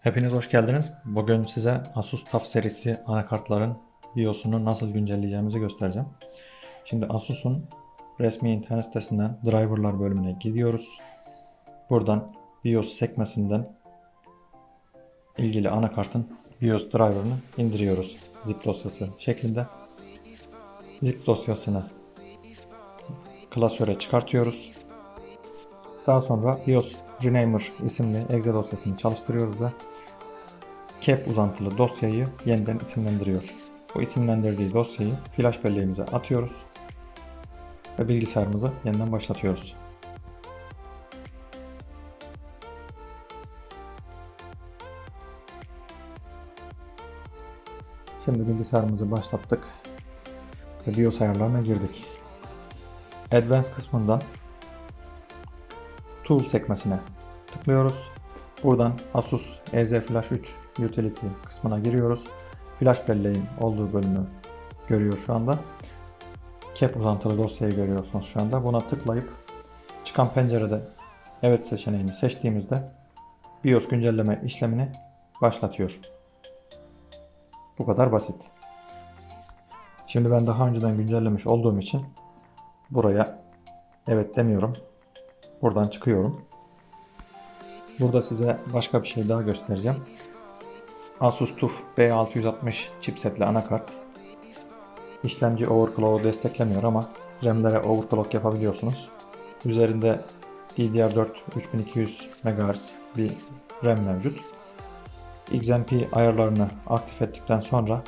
Hepiniz hoş geldiniz. Bugün size Asus TUF serisi anakartların BIOS'unu nasıl güncelleyeceğimizi göstereceğim. Şimdi Asus'un resmi internet sitesinden driverlar bölümüne gidiyoruz. Buradan BIOS sekmesinden ilgili anakartın BIOS driver'ını indiriyoruz. Zip dosyası şeklinde. Zip dosyasını klasöre çıkartıyoruz. Daha sonra BIOS Renamer isimli exe dosyasını çalıştırıyoruz ve cap uzantılı dosyayı yeniden isimlendiriyor. Bu isimlendirdiği dosyayı flash belleğimize atıyoruz ve bilgisayarımızı yeniden başlatıyoruz. Şimdi bilgisayarımızı başlattık ve BIOS ayarlarına girdik. Advanced kısmından Tool sekmesine tıklıyoruz. Buradan Asus EZ Flash 3 Utility kısmına giriyoruz. Flash belleğin olduğu bölümü görüyor şu anda. Cap uzantılı dosyayı görüyorsunuz şu anda. Buna tıklayıp çıkan pencerede evet seçeneğini seçtiğimizde BIOS güncelleme işlemini başlatıyor. Bu kadar basit. Şimdi ben daha önceden güncellemiş olduğum için buraya evet demiyorum. Buradan çıkıyorum. Burada size başka bir şey daha göstereceğim. Asus TUF B660 chipsetli anakart. İşlemci overclock'u desteklemiyor ama RAM'lere overclock yapabiliyorsunuz. Üzerinde DDR4 3200 MHz bir RAM mevcut. XMP ayarlarını aktif ettikten sonra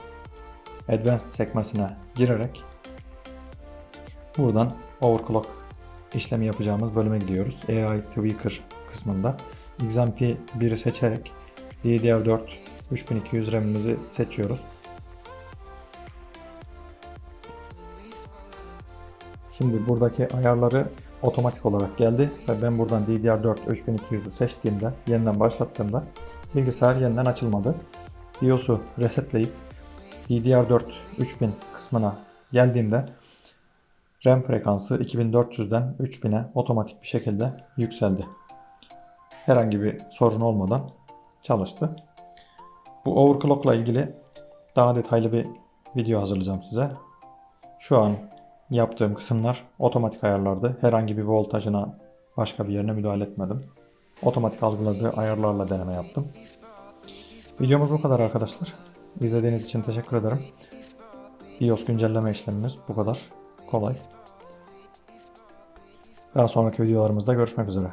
Advanced sekmesine girerek buradan overclock işlemi yapacağımız bölüme gidiyoruz. AI Tweaker kısmında XMP 1'i seçerek DDR4 3200 RAM'imizi seçiyoruz. Şimdi buradaki ayarları otomatik olarak geldi ve ben buradan DDR4 3200'ü seçtiğimde yeniden başlattığımda bilgisayar yeniden açılmadı. BIOS'u resetleyip DDR4 3000 kısmına geldiğimde RAM frekansı 2400'den 3000'e otomatik bir şekilde yükseldi. Herhangi bir sorun olmadan çalıştı. Bu overclock ile ilgili daha detaylı bir video hazırlayacağım size. Şu an yaptığım kısımlar otomatik ayarlardı. Herhangi bir voltajına başka bir yerine müdahale etmedim. Otomatik algıladığı ayarlarla deneme yaptım. Videomuz bu kadar arkadaşlar. İzlediğiniz için teşekkür ederim. BIOS güncelleme işlemimiz bu kadar kolay. Daha sonraki videolarımızda görüşmek üzere.